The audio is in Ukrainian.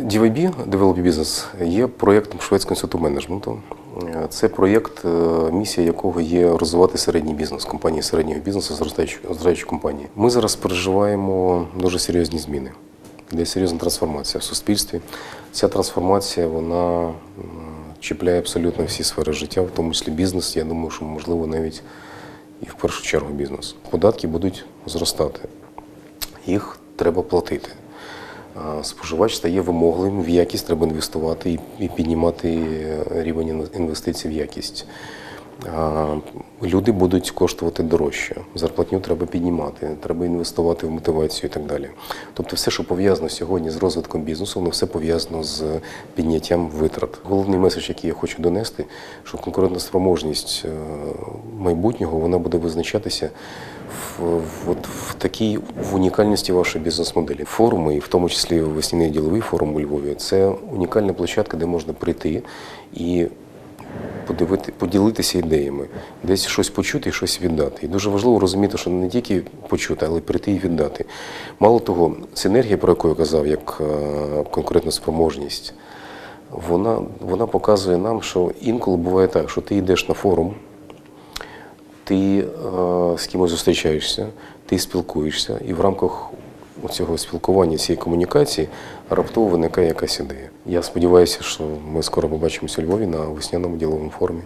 DVB, Develop Business, є проєктом Шведського інституту менеджменту. Це проєкт, е, місія якого є розвивати середній бізнес, компанії середнього бізнесу, зростаючі, компанії. Ми зараз переживаємо дуже серйозні зміни. Йде серйозна трансформація в суспільстві. Ця трансформація вона чіпляє абсолютно всі сфери життя, в тому числі бізнес. Я думаю, що можливо навіть і в першу чергу бізнес. Податки будуть зростати їх треба платити. Споживач стає вимогливим в якість, треба інвестувати і, і піднімати е, рівень інвестицій в якість. Люди будуть коштувати дорожче, зарплатню треба піднімати, треба інвестувати в мотивацію і так далі. Тобто, все, що пов'язано сьогодні з розвитком бізнесу, воно все пов'язано з підняттям витрат. Головний меседж, який я хочу донести, що конкурентна спроможність е, майбутнього вона буде визначатися в, в, от в такій в унікальності вашої бізнес-моделі. Форуми, і в тому числі весняний діловий форум у Львові, це унікальна площадка, де можна прийти і подивити, поділитися ідеями, десь щось почути і щось віддати. І дуже важливо розуміти, що не тільки почути, але й прийти і віддати. Мало того, синергія, про яку я казав, як е, конкурентна спроможність, вона, вона показує нам, що інколи буває так, що ти йдеш на форум, ти е, з кимось зустрічаєшся, ти спілкуєшся, і в рамках цього спілкування, цієї комунікації раптово виникає якась ідея. Я сподіваюся, що ми скоро побачимося у Львові на весняному діловому форумі.